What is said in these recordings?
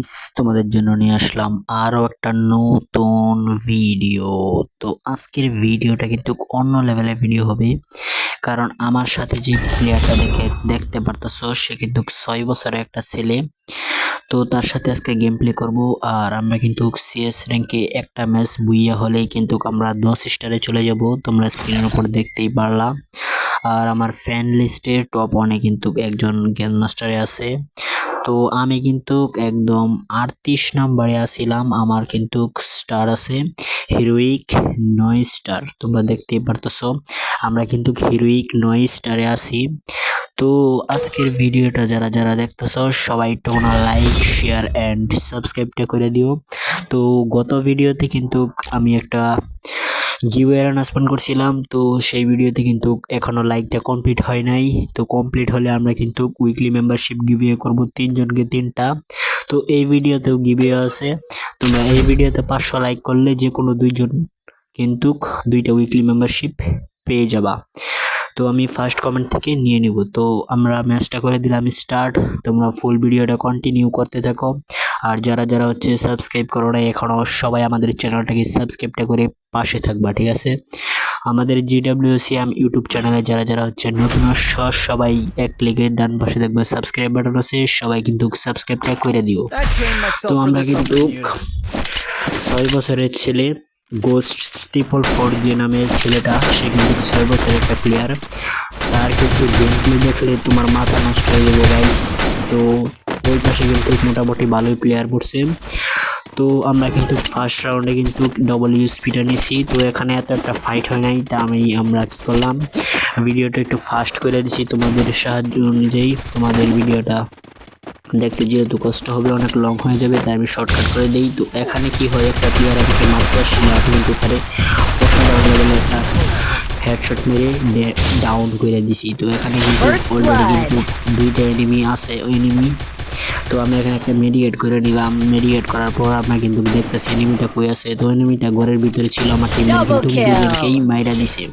Guys তোমাদের জন্য নিয়ে আসলাম আরও একটা নতুন ভিডিও তো আজকের ভিডিওটা কিন্তু অন্য লেভেলের ভিডিও হবে। কারণ আমার সাথে যে প্লেয়ারটা দেখে, দেখতে পারতেছো, সে কিন্তু ছয় বছরের একটা ছেলে। তো তার সাথে আজকে গেম প্লে করব। আর আমরা কিন্তু সিএস র্যাঙ্কে একটা ম্যাচ বুইয়া হলেই কিন্তু আমরা দশ স্টারে চলে যাব। তোমরা স্ক্রিনের উপর দেখতেই পারলা। আর আমার ফ্যান লিস্টের টপ ওয়ানে কিন্তু একজন গ্যান মাস্টারে আছে। তো আমি কিন্তু একদম আটত্রিশ নাম্বারে আছিলাম। আমার কিন্তু স্টার আছে হিরোইক নয় স্টার তোমরা দেখতেই পারতেছো। আমরা কিন্তু হিরোইক নয় স্টারে আছি। তো আজকের ভিডিওটা যারা যারা দেখতেছো, সবাই টোনা লাইক শেয়ার অ্যান্ড সাবস্ক্রাইবটা করে দিও। তো গত ভিডিওতে কিন্তু আমি একটা গিভওয়ে অ্যানাউন্সমেন্ট করছিলাম, তো সেই ভিডিওতে কিন্তু এখনও লাইকটা কমপ্লিট হয় নাই। তো কমপ্লিট হলে আমরা কিন্তু উইকলি মেম্বারশিপ গিভওয়ে করব তিনজনকে তিনটা। তো এই ভিডিওতেও গিভওয়ে আছে। তোমরা এই ভিডিওতে পাঁচশো লাইক করলে যে কোনো দুইজন কিন্তু দুইটা উইকলি মেম্বারশিপ পেয়ে যাবা। তো আমি ফার্স্ট কমেন্ট থেকে নিয়ে নিব। তো আমরা ম্যাচটা করে দিলাম স্টার্ট তোমরা ফুল ভিডিওটা কন্টিনিউ করতে থাকো। আর যারা যারা হচ্ছে সাবস্ক্রাইব করো না এখনও সবাই আমাদের চ্যানেলটাকে সাবস্ক্রাইবটা করে পাশে থাকবা ঠিক আছে? আমাদের জিডাব্লিউ সিএম ইউটিউব চ্যানেলে যারা যারা হচ্ছে নতুন সবাই এক ক্লিকে ডান পাশে দেখবে সাবস্ক্রাইব বাটন আছে সবাই কিন্তু সাবস্ক্রাইবটা করে দিও। তো আমরা কিন্তু ছয় বছরের ছেলে গোস্ট ট্রিপল ফোর যে নামের ছেলেটা, সে কিন্তু বছরের একটা প্লেয়ার তার কিন্তু গেম প্লে দেখলে তোমার মাথা নষ্ট হয়ে যাবে গাইস তো ওই পাশে কিন্তু মোটামুটি ভালোই প্লেয়ার পড়ছে। তো আমরা কিন্তু ফার্স্ট রাউন্ডে কিন্তু ডবল ইউএসপিটা নিয়েছি। তো এখানে এত একটা ফাইট হয় নাই, তা আমি, আমরা কি করলাম? ভিডিওটা একটু ফাস্ট করে দিছি তোমাদের সাহায্য অনুযায়ী। তোমাদের ভিডিওটা দেখতে যেহেতু কষ্ট হবে অনেক লং হয়ে যাবে তাই আমি শর্টকাট করে দিই। তো এখানে কি হয় একটা প্লেয়ার আমাকে মারতে আসছিল আমি কিন্তু পারে অসাধারণ লেভেলে একটা হেডশট মেরে ডাউন করে দিছি। তো এখানে কিন্তু অলরেডি কিন্তু দুইটা এনিমি আছে ওই এনিমি তো আমি এখানে একটা মেডিয়েট করে নিলাম। মেডিয়েট করার পর আমরা কিন্তু দেখতেছি এনিমিটা কই আছে? তো এনিমিটা ঘরের ভিতরে ছিল আমার টিমে কিন্তু দুজনকেই মাইরা দিছে।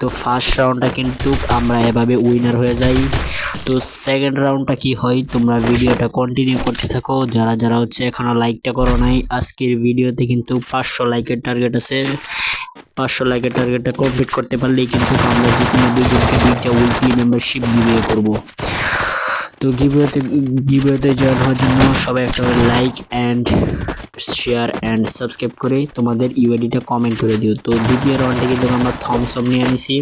তো ফার্স্ট রাউন্ডটা কিন্তু আমরা এভাবে উইনার হয়ে যাই। তো সেকেন্ড রাউন্ডটা কি হয় তোমরা ভিডিওটা কন্টিনিউ করতে থাকো। যারা যারা হচ্ছে এখনও লাইকটা করো নাই আজকের ভিডিওতে কিন্তু পাঁচশো লাইকের টার্গেট আছে। পাঁচশো লাইকের টার্গেটটা কমপ্লিট করতে পারলেই কিন্তু আমরা যে কোনো দুজনকে দুইটা উইকলি মেম্বারশিপ গিভিয়ে করব। তো গিভওয়েতে গিভওয়েতে জয়েন হওয়ার জন্য সবাই একটা like and share and subscribe করে তোমাদের ইউআইডিটা কমেন্ট করে দিও। তো দ্বিতীয় রাউন্ডে কিন্তু আমরা থমসম নিয়ে আনিছি।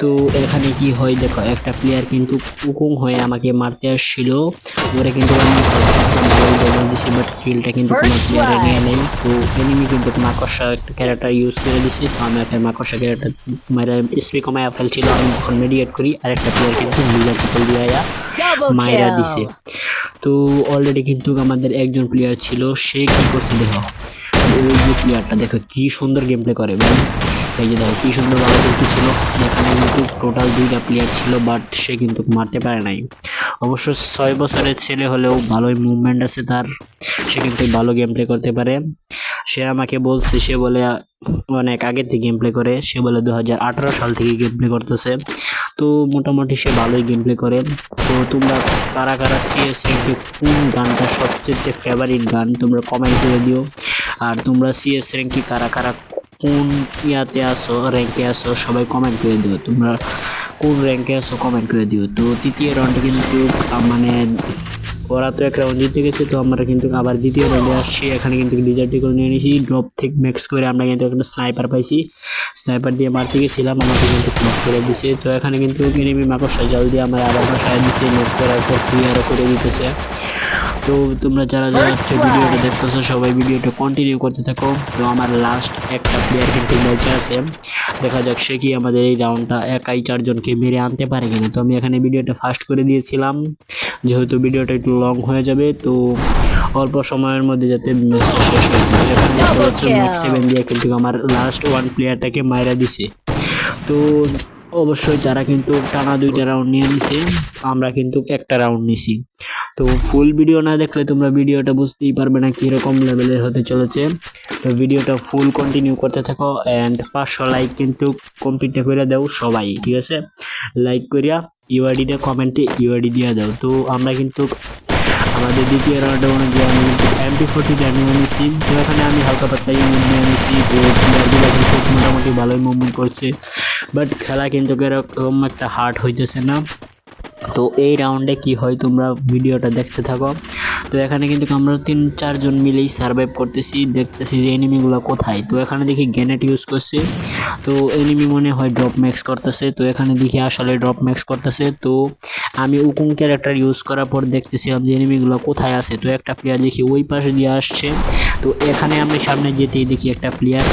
তো এখানে কি হয় দেখো একটা প্লেয়ার কিন্তু উকুং হয়ে আমাকে মারতে আসছিল। ওরে কিন্তু আমি দিছি বাট কিলটা কিন্তু কোনো প্লেয়ারে নিয়ে নেই। তো এনিমি কিন্তু মাকড়সা একটা ক্যারেক্টার ইউজ করে দিছি। তো আমি একটা মাকড়সা ক্যারেক্টার মারা স্পি কমায় ফেলছিল। আমি যখন মেডিয়েট করি। আরেকটা প্লেয়ার কিন্তু বিজার পিপল দিয়ে মায়েরা দিছে। তো অলরেডি কিন্তু আমাদের একজন প্লেয়ার ছিল সে কি করছে দেখো? ওই যে প্লেয়ারটা দেখো কি সুন্দর গেম প্লে করে ভাই। এই যে দেখো কি সুন্দর ভালো খেলতেছিল। এখানে কিন্তু টোটাল দুইটা প্লেয়ার ছিল বাট সে কিন্তু মারতে পারে নাই। অবশ্য ছয় বছরের ছেলে হলেও ভালোই মুভমেন্ট আছে তার। সে কিন্তু ভালো গেম প্লে করতে পারে। সে আমাকে বলছে সে বলে অনেক আগের থেকে গেম প্লে করে। সে বলে দু হাজার আঠারো সাল থেকে গেম প্লে করতেছে। তো মোটামুটি সে ভালোই গেম প্লে করে। তো তোমরা কারা কারা সিএস র্যাঙ্কে কোন গানটা সবচেয়ে ফেভারিট গান, তোমরা কমেন্ট করে দিও। আর তোমরা সিএস র্যাঙ্কে কারা কারা কোন ইয়াতে আসো র্যাঙ্কে আসো সবাই কমেন্ট করে দিও। তোমরা কোন র্যাঙ্কে আসো কমেন্ট করে দিও। তো তৃতীয় রাউন্ডে কিন্তু মানে ওরা তো এক রাউন্ড জিতে গেছে তো আমরা কিন্তু আবার দ্বিতীয় রাউন্ডে আসছি। এখানে কিন্তু ডিজার্টিকল নিয়ে নিয়েছি। ড্রপ থেকে ম্যাক্স করে আমরা কিন্তু একটা স্নাইপার পাইছি। স্নাইপার দিয়ে মারতে গেছিলাম আমাকে কিন্তু নক করে দিছে। তো এখানে কিন্তু এনিমি মাকড়সা জাল দিয়ে আমরা আবার বাসায় দিচ্ছে নক করার পর ক্লিয়ারও করে দিতেছে। তো তোমরা যারা যারা হচ্ছে ভিডিওটা দেখতেছো সবাই ভিডিওটা কন্টিনিউ করতে থাকো। তো আমার লাস্ট একটা প্লেয়ার কিন্তু ম্যাচে আছে। দেখা যাক সে কি আমাদের এই রাউন্ডটা একাই চারজনকে মেরে আনতে পারে কিনা। তো আমি এখানে ভিডিওটা ফাস্ট করে দিয়েছিলাম। যেহেতু ভিডিওটা একটু লং হয়ে যাবে তো অল্প সময়ের মধ্যে যাতে ম্যাচটা শেষ হয়ে যায়। এখানে দেখতে পাচ্ছ ম্যাক্স সেভেন দিয়ে কিন্তু আমার লাস্ট ওয়ান প্লেয়ারটাকে মাইরা দিছে। তো অবশ্যই তারা কিন্তু টানা দুইটা রাউন্ড নিয়ে নিছে। আমরা কিন্তু একটা রাউন্ড নিছি। তো ফুল ভিডিও না দেখলে তোমরা ভিডিওটা বুঝতেই পারবে না কীরকম লেভেলের হতে চলেছে। তো ভিডিওটা ফুল কন্টিনিউ করতে থাকো অ্যান্ড পাঁচশো লাইক কিন্তু কমপ্লিট করে দাও সবাই, ঠিক আছে? লাইক করিয়া ইউআইডিটা কমেন্টে ইউআইডি দিয়ে দাও। তো আমরা কিন্তু আমাদের দ্বিতীয় রাউন্ডে অনুযায়ী আমি এমপি ফোর্টিটা নিয়ে নিছি তো এখানে আমি হালকা পাতলা ইমোট নিয়ে নিছি তো কিন্তু মোটামুটি ভালোই মুভমেন্ট করছে। বাট খেলা কিন্তু এরকম একটা হার্ড হইতেছে না। তো এই রাউন্ডে কি হয় তোমরা ভিডিওটা দেখতে থাকো। তো এখানে কিন্তু আমরা তিন চারজন মিলেই সার্ভাইভ করতেছি, দেখতেছি যে এনিমিগুলো কোথায়। তো এখানে দেখি গ্যানেট ইউজ করছে। তো এনিমি মনে হয় ড্রপ ম্যাক্স করতেছে। তো এখানে দেখি আসলে ড্রপ ম্যাক্স করতেছে। তো আমি উকুন ক্যারেক্টার ইউজ করার পর দেখতেছিলাম যে এনিমিগুলো কোথায় আছে। তো একটা প্লেয়ার দেখি ওই পাশে দিয়ে আসছে। তো এখানে আমি সামনে যেতেই দেখি একটা প্লেয়ার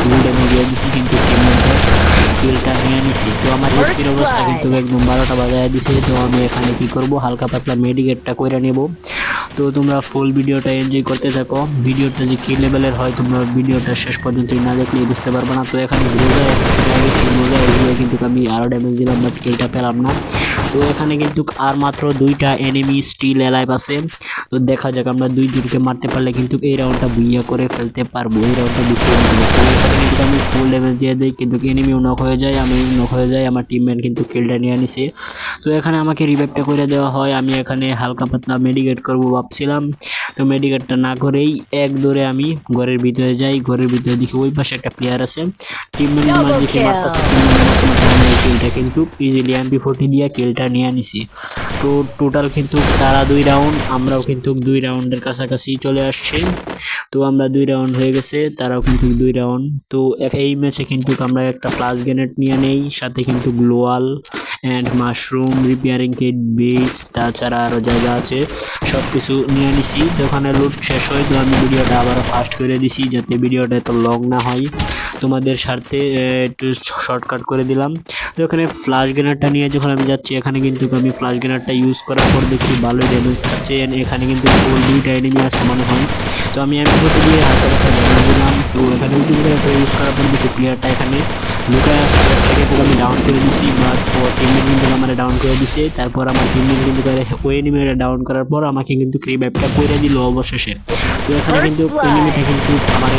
ফুল ড্যামেজ দিয়ে দিছি কিন্তু কিলটা নিয়ে নিছি। তো আমার এসপির অবস্থা কিন্তু একদম বারোটা বাজায় দিছে। তো আমি এখানে কি করব? হালকা পাতলা মেডিকেটটা করে নেব। তো তোমরা ফুল ভিডিওটা এনজয় করতে থাকো। ভিডিওটা যে কি লেভেলের হয়, তোমরা ভিডিওটা শেষ পর্যন্ত না দেখলে বুঝতে পারব না। তো এখানে রোজা রোজা এগিয়ে কিন্তু আমি আরও ড্যামেজ দিলাম বাট কিলটা পেলাম না। তো এখানে কিন্তু আর মাত্র দুইটা এনিমি স্টিল অ্যালাইভ আছে। তো দেখা যাক আমরা দুই জনকে মারতে পারলে কিন্তু এই রাউন্ডটা বুইয়া করে ফেলতে পারব। এই রাউন্ডটা বিক্রি কিন্তু আমি ফুল ড্যামেজ দিয়ে দিই কিন্তু এনিমিও নক হয়ে যায় আমি নক হয়ে যাই আমার টিমমেট কিন্তু কিলটা নিয়ে নিছে। তো এখানে আমাকে রিভাইভটা করে দেওয়া হয়। আমি এখানে হালকা পাতলা মেডিকেট করব ভাবছিলাম। তো মেডিকেটটা না করেই এক দৌড়ে আমি ঘরের ভিতরে যাই। ঘরের ভিতরে দেখি ওই পাশে একটা প্লেয়ার আছে। টিমমেট আমার দেখে মারতেছে কিলটা কিন্তু ইজিলি এমপি ফোর্টি দিয়ে কিলটা নিয়ে নিছি। তো টোটাল কিন্তু তারা দুই রাউন্ড আমরাও কিন্তু দুই রাউন্ডের কাছাকাছি চলে আসছি। তো আমরা দুই রাউন্ড হয়ে গেছে, তারাও কিন্তু দুই রাউন্ড তো এই ম্যাচে কিন্তু আমরা একটা প্লাস গ্রেনেড নিয়ে নেই, সাথে কিন্তু গ্লোয়াল and mushroom repairing kit base তাছাড়া আরও জায়গা আছে সব কিছু নিয়ে নিছি। ওখানে লুট শেষ হয়, তো আমি ভিডিওটা আবারও ফাস্ট করে দিছি, যাতে ভিডিওটা এত লং না হয়। তোমাদের স্বার্থে একটু শর্টকাট করে দিলাম। তো এখানে ফ্লাশ গ্রেনারটা নিয়ে যখন আমি যাচ্ছি এখানে কিন্তু আমি ফ্লাশ গ্রেনারটা ইউজ করার পর দেখি ভালোই ড্যামেজ খাচ্ছে এখানে কিন্তু দুইটা এনিমি আছে মনে হয়। তো আমি আমি করতে দিয়ে হাতে হাতে ড্যামেজ দিলাম তো এখানে উল্টি গ্রেনারটা ইউজ করার পর দেখি প্লেয়ারটা এখানে লুকায় আসছে কিন্তু আমি ডাউন করে দিছি। বা টিমমেট কিন্তু আমার ডাউন করে দিছে। তারপর আমার টিমমেট কিন্তু ওই এনিমিটা ডাউন করার পর আমাকে কিন্তু রিভাইভটা করে দিল অবশেষে। তো এখানে কিন্তু এনিমিটা কিন্তু আমার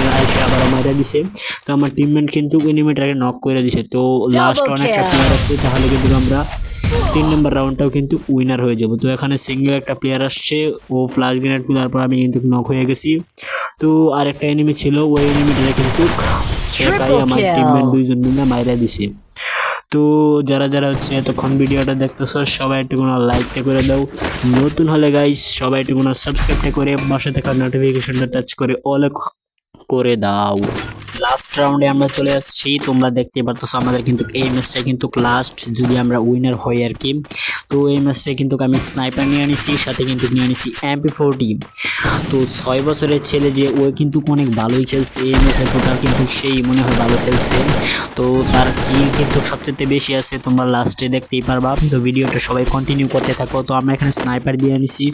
আবার মারা দিছে। তো আমার টিমমেট কিন্তু এনিমিটাকে নক করে দিছে। তো লাস্ট অনেকটা প্লেয়ার আছে তাহলে কিন্তু আমরা তিন নম্বর রাউন্ডটাও কিন্তু উইনার হয়ে যাব। তো এখানে সিঙ্গেল একটা প্লেয়ার আসছে ও ফ্লাশ গ্রেনেড তোলার পর আমি কিন্তু নক হয়ে গেছি। তো আরেকটা এনিমি ছিল ওই এনিমিটা কিন্তু একাই আমার টিমমেট দুইজন মিলে মাইরা দিছে। তো যারা যারা হচ্ছে এতক্ষণ ভিডিওটা দেখতেছো সবাই একটু কোনো লাইকটা করে দাও। নতুন হলে গাইস সবাই একটু কোনো সাবস্ক্রাইবটা করে পাশে থাকা নোটিফিকেশনটা টাচ করে অল করে দাও। লাস্ট রাউন্ডে আমরা চলে আসছি। তোমরা দেখতে পারতেছো, আমাদের কিন্তু এই ম্যাচটা কিন্তু লাস্ট যদি আমরা উইনার হই আর কি। তো এই ম্যাচে কিন্তু আমি স্নাইপার নিয়ে আনিছি, সাথে কিন্তু নিয়ে আনিছি এমপি ফোরটি তো ছয় বছরের ছেলে যে, ও কিন্তু অনেক ভালোই খেলছে এই ম্যাচে টোটাল কিন্তু সেই মনে হয় ভালো খেলছে। তো তার কি কিন্তু সবচেয়ে বেশি আছে, তোমরা লাস্টে দেখতেই পারবা। তো ভিডিওটা সবাই কন্টিনিউ করতে থাকো। তো আমরা এখানে স্নাইপার দিয়ে আনিছি।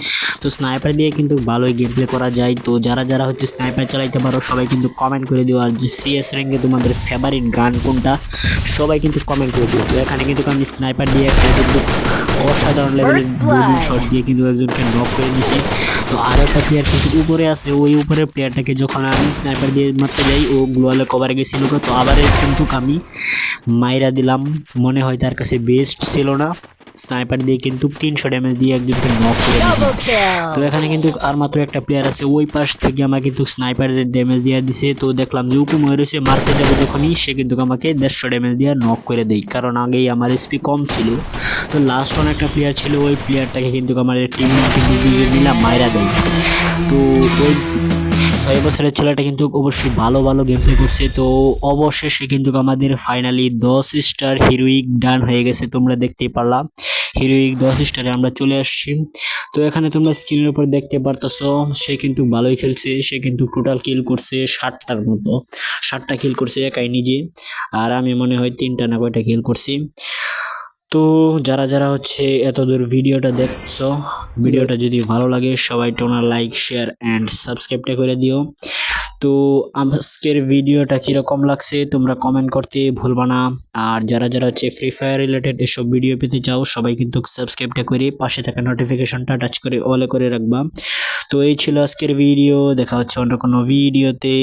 তো স্নাইপার দিয়ে কিন্তু ভালোই গেম প্লে করা যায়। তো যারা যারা হচ্ছে স্নাইপার চালাইতে পারো, সবাই কিন্তু কমেন্ট করে দিও। আর সিএস র্যাঙ্কে তোমাদের ফেভারিট গান কোনটা? সবাই কিন্তু কমেন্ট করে দিও। তো এখানে কিন্তু আমি স্নাইপার দিয়ে একটা কিন্তু অসাধারণ লেভেলের বোলিং শট দিয়ে কিন্তু একজনকে নক করে দিছি। তো আর একটা প্লেয়ার কিন্তু উপরে আছে। ওই উপরে প্লেয়ারটাকে যখন আমি স্নাইপার দিয়ে মারতে যাই ও গ্লোয়ালে কভারে গেছিল তো আবার কিন্তু আমি মাইরা দিলাম। মনে হয় তার কাছে বেস্ট ছিল না। স্নাইপার দিয়ে কিন্তু তিনশো ড্যামেজ দিয়ে একজনকে নক করে তো এখানে কিন্তু আর মাত্র একটা প্লেয়ার আছে ওই পাশ থেকে আমার কিন্তু স্নাইপারের ড্যামেজ দিয়ে দিছে। তো দেখলাম যে উপম রয়েছে মারতে যাবে যখনই সে কিন্তু আমাকে দেড়শো ড্যামেজ দিয়ে নক করে দেয়। কারণ আগেই আমার এসপি কম ছিল। তো লাস্ট অন একটা প্লেয়ার ছিল ওই প্লেয়ারটাকে কিন্তু আমার টিম কিন্তু মিলা মাইরা দেয়। তো ওই ছয় বছরের ছেলেটা কিন্তু অবশ্যই ভালো ভালো গেম প্লে করছে। তো অবশেষে কিন্তু আমাদের ফাইনালি দশ স্টার হিরোইক ডান হয়ে গেছে, তোমরা দেখতেই পারলাম হিরোইক দশ স্টারে আমরা চলে আসছি। তো এখানে তোমরা স্ক্রিনের উপর দেখতে পারতেছো, সে কিন্তু ভালোই খেলছে, সে কিন্তু টোটাল কিল করছে ষাটটার মতো। ষাটটা কিল করছে একাই নিজে। আর আমি মনে হয় তিনটা না কয়টা কিল করছি। তো যারা যারা হচ্ছে এত দূর ভিডিওটা দেখছ, ভিডিওটা যদি ভালো লাগে, সবাই টোনা লাইক, শেয়ার অ্যান্ড সাবস্ক্রাইবটা করে দিও। তো আজকের ভিডিওটা কীরকম লাগছে, তোমরা কমেন্ট করতে ভুলবা না। আর যারা যারা হচ্ছে ফ্রি ফায়ার রিলেটেড এসব ভিডিও পেতে চাও, সবাই কিন্তু সাবস্ক্রাইবটা করে পাশে থাকা নোটিফিকেশনটা টাচ করে অলে করে রাখবা। তো এই ছিল আজকের ভিডিও দেখা হচ্ছে অন্য কোনো ভিডিওতে